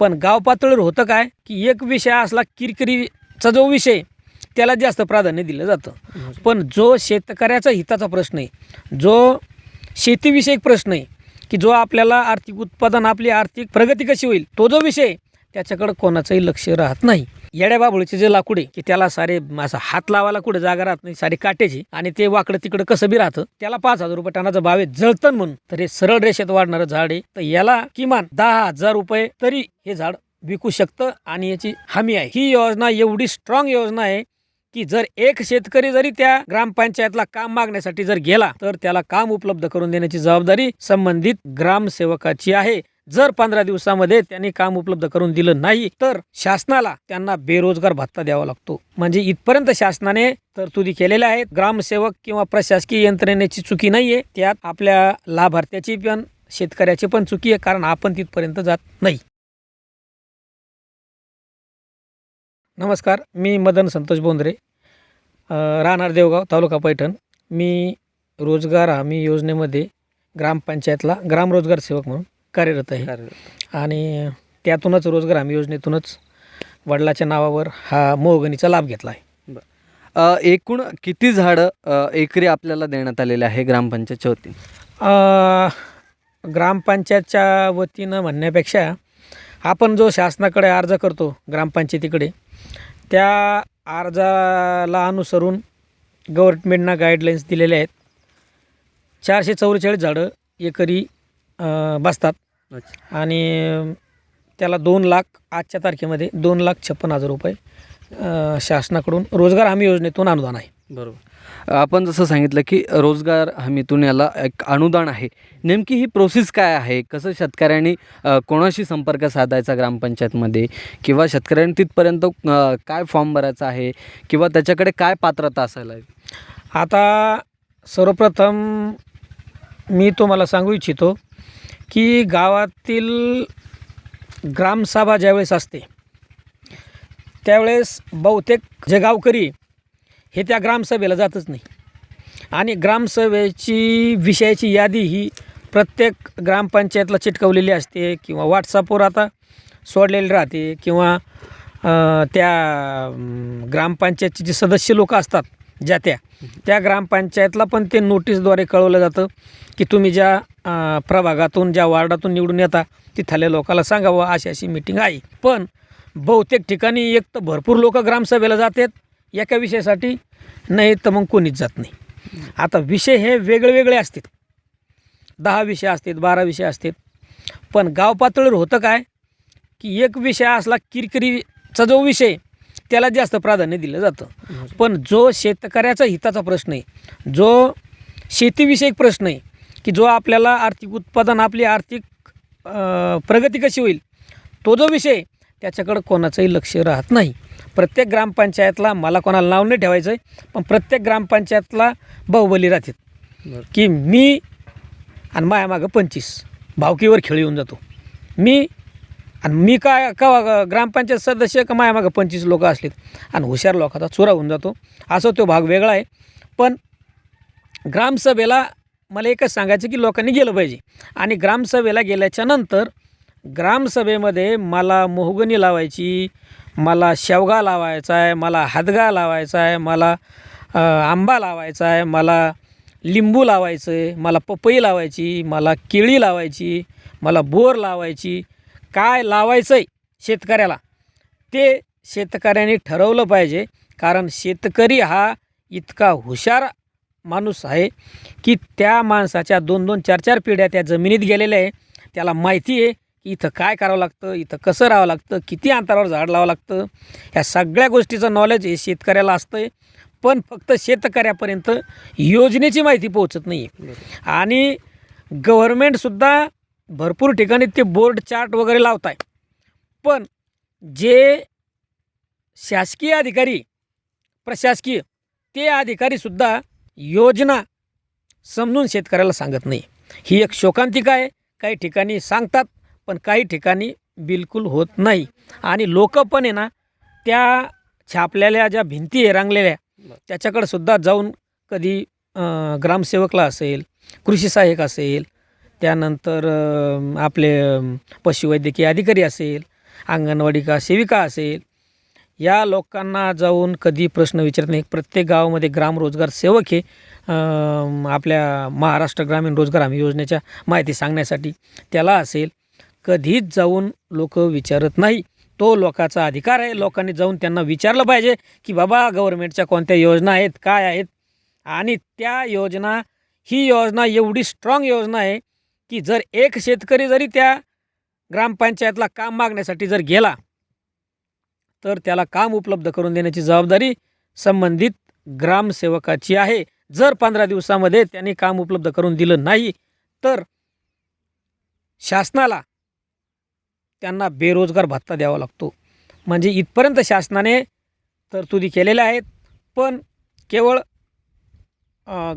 पण गाव पातळीवर होतं काय की एक विषय असला किरकिरीचा जो विषय त्याला जास्त प्राधान्य दिलं जातं. पण जो शेतकऱ्याचा हिताचा प्रश्न आहे जो शेतीविषयक प्रश्न आहे की जो आपल्याला आर्थिक उत्पादन आपली आर्थिक प्रगती कशी होईल तो जो विषय आहे, त्याच्याकडं कोणाचंही लक्ष राहत नाही. येड्या बाबळीचे जे लाकूड आहे की त्याला सारे असं हात लावायला कुठे जागा राहत नाही सारे काटेची आणि ते वाकडं तिकडं कसं बी राहतं त्याला पाच हजार रुपये टनाचा भाव आहे जळतन म्हणून. तर हे सरळ रेषेत वाढणारं झाड आहे. तर याला किमान दहा हजार रुपये तरी हे झाड विकू शकतं आणि याची हमी आहे. ही योजना एवढी स्ट्रॉंग योजना आहे की जर एक शेतकरी जरी त्या ग्रामपंचायतला काम मागण्यासाठी जर गेला तर त्याला काम उपलब्ध करून देण्याची जबाबदारी संबंधित ग्रामसेवकाची आहे. जर पंधरा दिवसामध्ये त्यांनी काम उपलब्ध करून दिलं नाही तर शासनाला त्यांना बेरोजगार भत्ता द्यावा लागतो. म्हणजे इथपर्यंत शासनाने तरतुदी केलेल्या आहेत. ग्रामसेवक किंवा प्रशासकीय यंत्रणेची चुकी नाहीये. त्यात आपल्या लाभार्थ्याची पण शेतकऱ्याची पण चुकी आहे कारण आपण तिथपर्यंत जात नाही. नमस्कार मी मदन संतोष बोंद्रे राहणार देवगाव तालुका पैठण. मी रोजगार हमी योजनेमध्ये ग्रामपंचायतला ग्रामरोजगार सेवक म्हणून कार्यरत आहे. आणि त्यातूनच रोजगार हमी योजनेतूनच वडिलाच्या नावावर हा मोहगणीचा लाभ घेतला आहे. अ, एकूण किती झाडं अ, एकरी आपल्याला देण्यात आलेले आहे ग्रामपंचायतच्या वतीने? अ, ग्रामपंचायतच्या वतीनं म्हणण्यापेक्षा आपण जो शासनाकडे अर्ज करतो ग्रामपंचायतीकडे त्या अर्जाला अनुसरून गव्हर्नमेंटनं गाईडलाईन्स दिलेल्या आहेत. चारशे चौवेचाळीस झाडं एकरी बसतात. आणि त्याला दोन लाख आजच्या तारखेमध्ये दोन लाख छप्पन हजार रुपये शासनाकडून रोजगार हमी योजनेतून अनुदान आहे. बरोबर. आपण जसं सांगितलं की रोजगार हमीतून याला एक अनुदान आहे. नेमकी ही प्रोसेस काय आहे? कसं शेतकऱ्यांनी कोणाशी संपर्क साधायचा ग्रामपंचायतमध्ये? किंवा शेतकऱ्यांनी तिथपर्यंत काय फॉर्म भरायचा आहे? किंवा त्याच्याकडे काय पात्रता असायला हवी? आता सर्वप्रथम मी तुम्हाला सांगू इच्छितो की गावातील ग्रामसभा ज्यावेळेस असते त्यावेळेस बहुतेक जे गावकरी हे त्या ग्रामसभेला जातच नाही. आणि ग्रामसभेची विषयाची यादी ही प्रत्येक ग्रामपंचायतला चिटकवलेली असते किंवा व्हॉट्सअपवर आता सोडलेली राहते किंवा त्या ग्रामपंचायतचे जे सदस्य लोक असतात ज्या त्या त्या ग्रामपंचायतला पण ते नोटीसद्वारे कळवलं जातं की तुम्ही ज्या प्रभागातून ज्या वार्डातून निवडून येता तिथल्या लोकांना सांगावं अशी अशी मिटिंग आहे. पण बहुतेक ठिकाणी एक तर भरपूर लोक ग्रामसभेला जातात एका विषयासाठी नाही तर मग कोणीच जात नाही. आता विषय हे वेगळे वेगळे असतात. दहा विषय असतात बारा विषय असतात. पण गाव पातळीवर होतं काय की एक विषय असला किरकिरीचा जो विषय त्याला जास्त प्राधान्य दिलं जातं. पण जो शेतकऱ्याचा हिताचा प्रश्न आहे जो शेतीविषयक प्रश्न आहे की जो आपल्याला आर्थिक उत्पादन आपली आर्थिक प्रगती कशी होईल तो जो विषय त्याच्याकडं कोणाचंही लक्ष राहत नाही. प्रत्येक ग्रामपंचायतला मला कोणाला नाव नाही ठेवायचं आहे पण प्रत्येक ग्रामपंचायतला बाहुबली राहतात. की मी आणि मायामागं पंचवीस भावकीवर खेळ येऊन जातो. मी आणि मी काय का ग्रामपंचायत सदस्य का मायामागं पंचवीस लोक असलेत. आणि हुशार लोकांचा चुरा होऊन जातो. असं तो भाग वेगळा आहे. पण ग्रामसभेला मला एकच सांगायचं की लोकांनी गेलं पाहिजे. आणि ग्रामसभेला गेल्याच्यानंतर ग्रामसभेमध्ये मला मोहगणी लावायची मला शेवगा लावायचा आहे मला हादगा लावायचा आहे मला आंबा लावायचा आहे मला लिंबू लावायचं आहे मला पपई लावायची मला केळी लावायची मला बोर लावायची. काय लावायचं आहे शेतकऱ्याला? ते शेतकऱ्याने ठरवलं पाहिजे. कारण शेतकरी हा इतका हुशार माणूस आहे की त्या माणसाच्या दोन दोन चार चार पिढ्या त्या जमिनीत गेलेल्या आहे. त्याला माहिती आहे की इथं काय करावं लागतं इथं कसं राहावं लागतं किती अंतरावर झाड लावावं लागतं. ह्या सगळ्या गोष्टीचं नॉलेज हे शेतकऱ्याला असतं आहे पण फक्त शेतकऱ्यापर्यंत योजनेची माहिती पोहोचत नाही आहे आणि गव्हर्मेंटसुद्धा भरपूर ठिकाणी ते बोर्ड चार्ट वगैरे लावत आहे पण जे शासकीय अधिकारी प्रशासकीय ते अधिकारीसुद्धा योजना समजून शेतकऱ्याला सांगत नाही. ही एक शोकांतिका आहे. काही ठिकाणी सांगतात पण काही ठिकाणी बिलकुल होत नाही. आणि लोक पण आहे ना त्या छापलेल्या ज्या भिंती आहे रांगलेल्या त्याच्याकडे सुद्धा जाऊन कधी ग्रामसेवकला असेल कृषी सहाय्यक असेल त्यानंतर आपले पशुवैद्यकीय अधिकारी असेल अंगणवाडी का सेविका असेल या लोकांना जाऊन कधी प्रश्न विचारत नाही. प्रत्येक गावामध्ये ग्राम रोजगार सेवक हे आपल्या महाराष्ट्र ग्रामीण रोजगार हमी योजनेच्या माहिती सांगण्यासाठी त्याला असेल. कधीच जाऊन लोक विचारत नाही. तो लोकाचा अधिकार आहे. लोकांनी जाऊन त्यांना विचारलं पाहिजे की बाबा गव्हर्नमेंटच्या कोणत्या योजना आहेत? काय आहेत? आणि त्या योजना ही योजना एवढी स्ट्रॉंग योजना आहे की जर एक शेतकरी जरी त्या ग्रामपंचायतला काम मागण्यासाठी जर गेला तर त्याला काम उपलब्ध करून देण्याची जबाबदारी संबंधित ग्रामसेवकाची आहे. जर पंधरा दिवसामध्ये त्यांनी काम उपलब्ध करून दिलं नाही तर शासनाला त्यांना बेरोजगार भत्ता द्यावा लागतो. म्हणजे इथपर्यंत शासनाने तरतुदी केलेल्या आहेत पण केवळ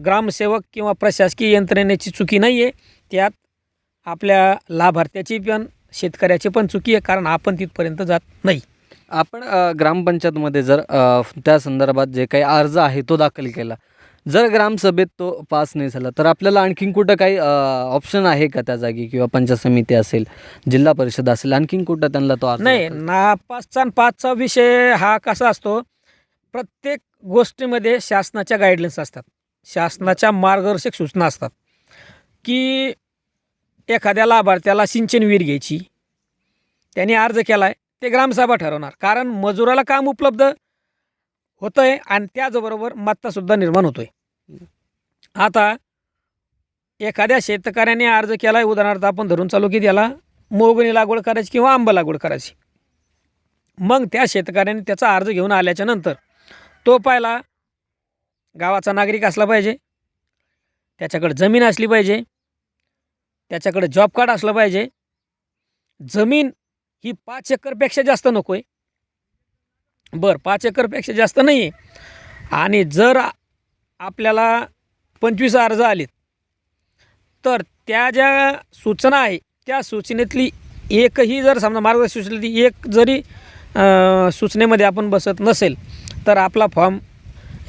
ग्रामसेवक किंवा प्रशासकीय यंत्रणेची चुकी नाही आहे त्यात आपल्या लाभार्थ्याची पण शेतकऱ्याची पण चुकी आहे कारण आपण तिथपर्यंत जात नाही. आपण ग्रामपंचायतमध्ये जर त्या संदर्भात जे काही अर्ज आहे तो दाखल केला. जर ग्रामसभेत तो पास नाही झाला तर आपल्याला आणखीन कुठं काही ऑप्शन आहे का त्या जागी किंवा पंचायत समिती असेल जिल्हा परिषद असेल आणखीन कुठं त्यांना तो नाही दाखल- नापासचा आणि पाचचा विषय हा कसा असतो प्रत्येक गोष्टीमध्ये शासनाच्या गाईडलाईन्स असतात. शासनाच्या मार्गदर्शक सूचना असतात. की एखाद्या लाभार्थ्याला सिंचन विहीर घ्यायची त्यांनी अर्ज केला आहे ते ग्रामसभा ठरवणार. कारण मजुराला काम उपलब्ध होतं आहे आणि त्याचबरोबर मत्तासुद्धा निर्माण होतो आहे आता एखाद्या शेतकऱ्याने अर्ज केला आहे उदाहरणार्थ आपण धरून चालू की त्याला मोगणी लागवड करायची किंवा आंबा लागवड करायची. मग त्या शेतकऱ्याने त्याचा अर्ज घेऊन आल्याच्यानंतर तो पाहिला गावाचा नागरिक असला पाहिजे त्याच्याकडे जमीन असली पाहिजे त्याच्याकडे जॉब कार्ड असलं पाहिजे जमीन ही पाच एकरपेक्षा जास्त नको आहे बरं पाच एकरपेक्षा जास्त नाही आहे आणि जर आपल्याला पंचवीस अर्ज आलेत तर त्या ज्या सूचना आहे त्या सूचनेतली एकही जर समजा मार्गदर्शक सूचनेतली एक जरी सूचनेमध्ये आपण बसत नसेल तर आपला फॉर्म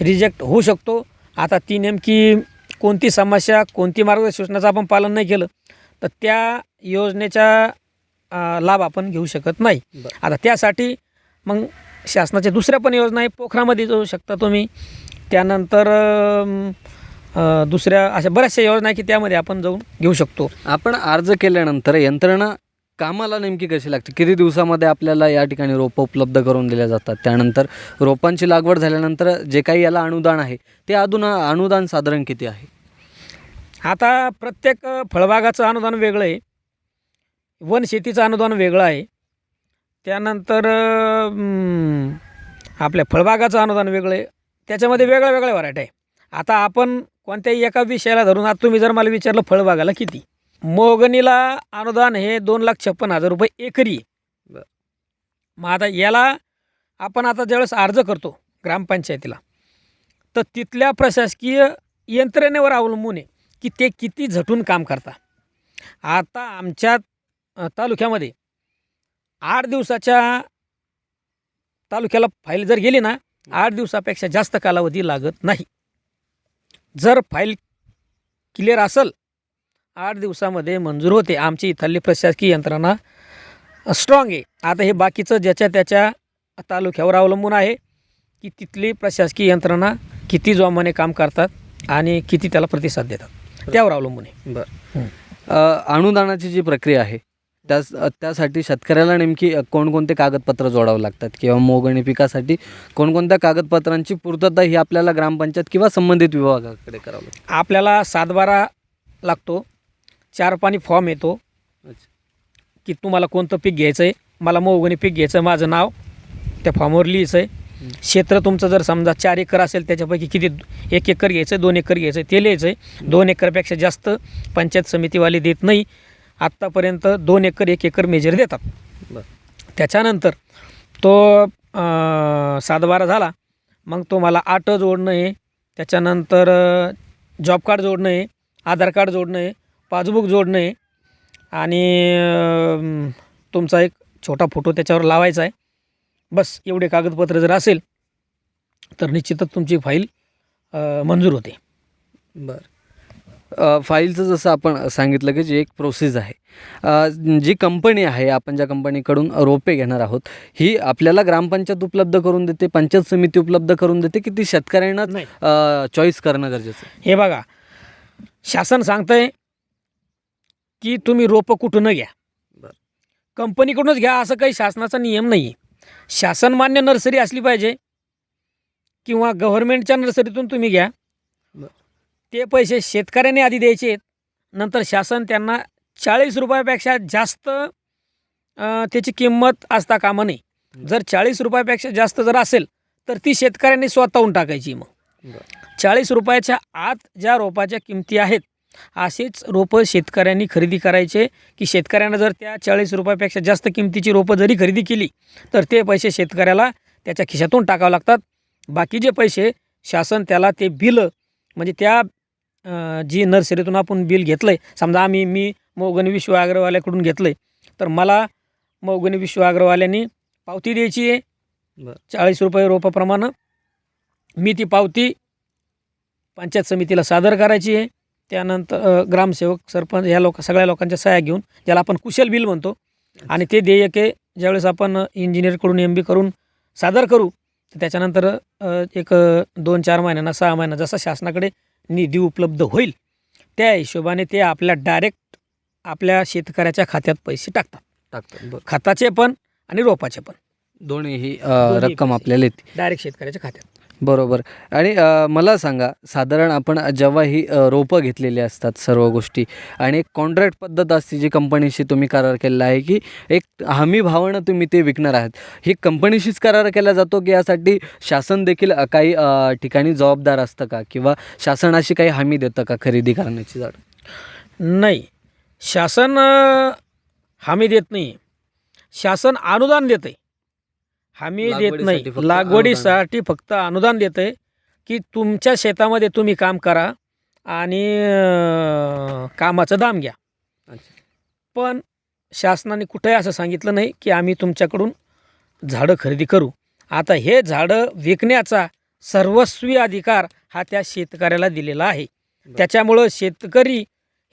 रिजेक्ट होऊ शकतो. आता ती नेमकी कोणती समस्या कोणती मार्गदर्शक सूचनाचं आपण पालन नाही केलं तर त्या योजनेच्या लाभ आपण घेऊ शकत नाही. आता त्यासाठी मग शासनाच्या दुसऱ्या पण योजना आहे पोखरामध्ये जाऊ शकता तुम्ही. त्यानंतर दुसऱ्या अशा बऱ्याचशा योजना आहे की त्यामध्ये आपण जाऊन घेऊ शकतो. आपण अर्ज केल्यानंतर यंत्रणा कामाला नेमकी कशी लागते? किती दिवसामध्ये आपल्याला या ठिकाणी रोपं उपलब्ध करून दिल्या जातात? त्यानंतर रोपांची लागवड झाल्यानंतर जे काही याला अनुदान आहे ते अजून अनुदान साधारण किती आहे? आता प्रत्येक फळबागाचं अनुदान वेगळं आहे. वन शेतीचं अनुदान वेगळं आहे. त्यानंतर आपल्या फळबागाचं अनुदान वेगळं आहे. त्याच्यामध्ये वेगळ्या वेगळ्या व्हरायटी आहे. आता आपण कोणत्याही एका विषयाला धरून आता तुम्ही जर मला विचारलं फळबागाला किती? मोगणीला अनुदान हे दोन लाख छप्पन हजार रुपये एकरी. मग आता याला आपण आता ज्यावेळेस अर्ज करतो ग्रामपंचायतीला तर तिथल्या प्रशासकीय यंत्रणेवर अवलंबून आहे की ते किती झटून काम करता. आता आमच्या अ, तालुक्यामध्ये आठ दिवसाच्या तालुक्याला फाईल जर गेली ना आठ दिवसापेक्षा जास्त कालावधी लागत नाही. जर फाईल क्लिअर असेल आठ दिवसामध्ये मंजूर होते. आमची इथली प्रशासकीय यंत्रणा स्ट्रॉंग आहे. आता हे बाकीचं ज्याच्या त्याच्या तालुक्यावर अवलंबून आहे की तिथली प्रशासकीय यंत्रणा किती जोमाने काम करतात आणि किती त्याला प्रतिसाद देतात. त्यावर अवलंबून आहे. बरं. अनुदानाची जी प्रक्रिया आहे त्यास त्यासाठी शेतकऱ्याला नेमकी कोणकोणते कागदपत्र जोडावं लागतात किंवा मोगणी पिकासाठी कोणकोणत्या कागदपत्रांची पूर्तता ही आपल्याला ग्रामपंचायत किंवा संबंधित विभागाकडे करावं लागते? आपल्याला सातबारा लागतो चार पाणी फॉर्म येतो. की तुम्हाला कोणतं पीक घ्यायचं आहे मला मोहगणी पीक घ्यायचं आहे माझं नाव त्या फॉर्मवर लिहायचं आहे क्षेत्र तुमचं जर समजा चार एकर असेल त्याच्यापैकी किती एक एकर घ्यायचं आहे दोन एकर घ्यायचं आहे ते लिहायचं आहे दोन एकरपेक्षा जास्त पंचायत समितीवाले देत नाही. आत्तापर्यंत दोन एकर एक एकर मेजर देतात. बरं. त्याच्यानंतर तो सातबारा झाला मग तुम्हाला आट जोडणं आहे. त्याच्यानंतर जॉब कार्ड जोडणं आहे आधार कार्ड जोडणं आहे पासबुक जोडणं आहे आणि तुमचा एक छोटा फोटो त्याच्यावर लावायचा आहे. बस एवढे कागदपत्र जर असेल तर निश्चितच तुमची फाईल मंजूर होते. बरं. फाईलचं जसं आपण सांगितलं की जी एक प्रोसेस आहे. जी कंपनी आहे आपण ज्या कंपनीकडून रोपे घेणार आहोत ही आपल्याला ग्रामपंचायत उपलब्ध करून देते पंचायत समिती उपलब्ध करून देते की ती शेतकऱ्यांना चॉईस करणं गरजेचं आहे? हे बघा शासन सांगतंय की तुम्ही रोपं कुठून घ्या. बरं. कंपनीकडूनच घ्या असं काही शासनाचा नियम नाही आहे शासनमान्य नर्सरी असली पाहिजे किंवा गव्हर्नमेंटच्या नर्सरीतून तुम्ही घ्या. ते पैसे शेतकऱ्याने आधी द्यायचे. नंतर शासन त्यांना चाळीस रुपयापेक्षा जास्त त्याची किंमत असता कामा नये. जर चाळीस रुपयापेक्षा जास्त जर असेल तर ती शेतकऱ्यांनी स्वतःहून टाकायची मग. चाळीस रुपयाच्या आत ज्या रोपाच्या किमती आहेत असेच रोपं शेतकऱ्यांनी खरेदी करायचे. की शेतकऱ्यानं जर त्या चाळीस रुपयापेक्षा जास्त किमतीची रोपं जरी खरेदी केली तर ते पैसे शेतकऱ्याला त्याच्या खिशातून टाकावं लागतात. बाकी जे पैसे शासन त्याला ते बिल म्हणजे त्या जी नर्सरीतून आपण बिल घेतलं आहे समजा आम्ही मी मोगन विश्व अग्रवाल्याकडून घेतलं आहे तर मला मोगन विश्व अग्रवाल्यांनी पावती द्यायची आहे. चाळीस रुपये रोपाप्रमाणे. मी ती पावती पंचायत समितीला सादर करायची आहे. त्यानंतर ग्रामसेवक सरपंच ह्या लोक सगळ्या लोकांच्या सह्या घेऊन ज्याला आपण कुशल बिल म्हणतो आणि ते देयके ज्यावेळेस आपण इंजिनियरकडून एम बी करून सादर करू तर त्याच्यानंतर एक दोन चार महिन्यांना सहा महिना जसा शासनाकडे निधी उपलब्ध होईल त्या हिशोबाने ते आपल्या डायरेक्ट आपल्या शेतकऱ्याच्या खात्यात पैसे टाकतात. टाकतात बरं. खताचे पण आणि रोपाचे पण. दोन्ही रक्कम. आपल्याला येते. डायरेक्ट शेतकऱ्याच्या खात्यात. बरोबर. आणि अ, मला सांगा साधारण आपण जेव्हा ही अ, रोपं घेतलेली असतात सर्व गोष्टी आणि एक कॉन्ट्रॅक्ट पद्धत असते जी कंपनीशी तुम्ही करार केलेला आहे की एक हमी भावानं तुम्ही ते विकणार आहात. ही कंपनीशीच करार केला जातो की यासाठी शासन देखील अ, काही अ, ठिकाणी जबाबदार असतं का? किंवा शासनाशी काही हमी देतं का खरेदी करण्याची झाड? नाही. शासन अ, हमी देत नाही. शासन अनुदान देतं आहे हमी देत लागवडीसाठी नाही. फक्त लागवडीसाठी फक्त अनुदान देत आहे की तुमच्या शेतामध्ये तुम्ही काम करा आणि अ, कामाचं दाम घ्या. अच्छा. पण शासनाने कुठेही असं सांगितलं नाही की आम्ही तुमच्याकडून झाडं खरेदी करू. आता हे झाडं विकण्याचा सर्वस्वी अधिकार हा त्या शेतकऱ्याला दिलेला आहे. बरं. त्याच्यामुळं शेतकरी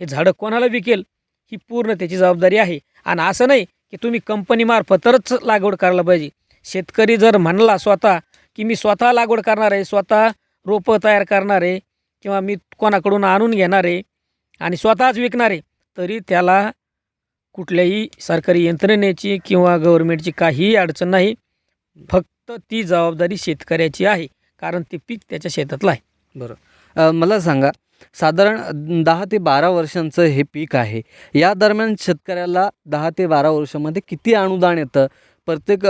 हे झाडं कोणाला विकेल ही पूर्ण त्याची जबाबदारी आहे. आणि असं नाही की तुम्ही कंपनीमार्फतच लागवड करायला पाहिजे. शेतकरी जर म्हणला स्वतः की मी स्वतः लागवड करणार आहे स्वतः रोपं तयार करणार आहे किंवा मी कोणाकडून आणून घेणार आहे आणि स्वतःच विकणार आहे तरी त्याला कुठल्याही सरकारी यंत्रणेची किंवा गव्हर्मेंटची काहीही अडचण नाही. फक्त ती जबाबदारी शेतकऱ्याची आहे कारण ते पीक त्याच्या शेतातलं आहे. बरं. मला सांगा साधारण दहा ते बारा वर्षांचं हे पीक आहे. या दरम्यान शेतकऱ्याला दहा ते बारा वर्षामध्ये किती अनुदान येतं? प्रत्येक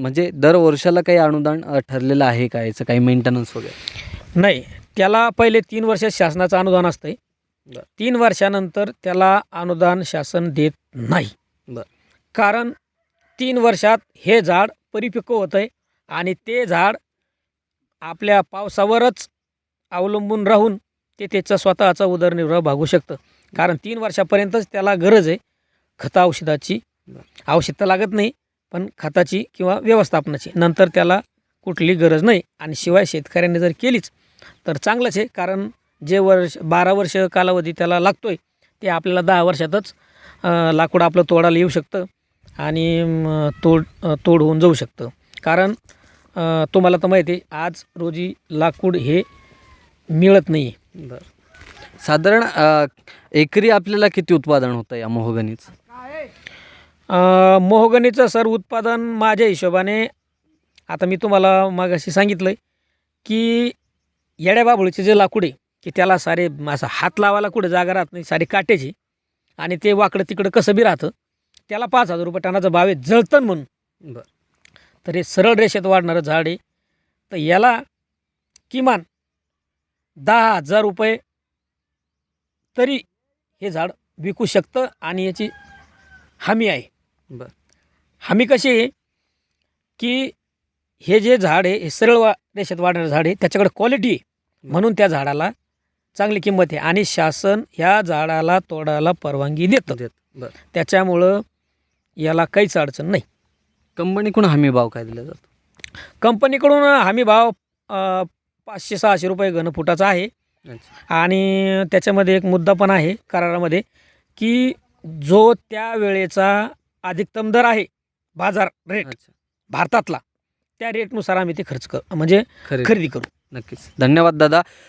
म्हणजे दर वर्षाला काही अनुदान ठरलेलं आहे का? याचं काही मेंटेनन्स वगैरे? नाही. त्याला पहिले तीन वर्ष शासनाचं अनुदान असतंय. बरं. तीन वर्षानंतर त्याला अनुदान शासन देत नाही. कारण तीन वर्षात हे झाड परिपक्व होतं आहे आणि ते झाड आपल्या पावसावरच अवलंबून राहून ते त्याचा स्वतःचा उदरनिर्वाह भागू शकतं. कारण तीन वर्षापर्यंतच त्याला गरज आहे. खता औषधाची. औषध तर लागत नाही. पण खताची किंवा व्यवस्थापनाची. नंतर त्याला कुठली गरज नाही. आणि शिवाय शेतकऱ्यांनी जर केलीच तर चांगलंच आहे. कारण जे वर्ष बारा वर्ष कालावधी त्याला लागतो आहे ते आपल्याला दहा वर्षातच लाकूड आपलं तोडायला येऊ शकतं आणि तोड तोड होऊन जाऊ शकतं. कारण तुम्हाला तर माहिती आहे आज रोजी लाकूड हे मिळत नाही आहे बरं. साधारण एकरी आपल्याला किती उत्पादन होतं या मोहगणीचं? अ, मोहगनीचं सर उत्पादन माझ्या हिशोबाने आता मी तुम्हाला मागाशी सांगितलं आहे की येड्या बाबुळीचे जे लाकूड आहे की त्याला सारे असं हात लावायला कुठे जागा राहत नाही सारे काटेचे आणि ते वाकडं तिकडं कसं बी राहतं त्याला पाच हजार रुपये टनाचा भाव आहे जळतण म्हणून. बरं. तर हे सरळ रेषेत वाढणारं झाड आहे. तर याला किमान दहा हजार रुपये तरी हे झाड विकू शकतं आणि याची हमी आहे. बरं. हमी कशी की हे जे झाड आहे हे सरळ वा रेषेत वाढणारं झाड आहे त्याच्याकडे क्वालिटी आहे म्हणून त्या झाडाला चांगली किंमत आहे आणि शासन ह्या झाडाला तोडायला परवानगी देतं देत. बरं. त्याच्यामुळं याला काहीच अडचण नाही कंपनीकडून हमी भाव काय दिला जातो कंपनीकडून हमी भाव पाचशे सहाशे रुपये घनफुटाचा आहे. आणि त्याच्यामध्ये एक मुद्दा पण आहे करारामध्ये की जो त्या वेळेचा अधिकतम दर आहे बाजार रेट अच्छा. भारतातला. त्या रेटनुसार आम्ही ते खर्च कर म्हणजे खरे खरेदी करू. नक्कीच. धन्यवाद दादा.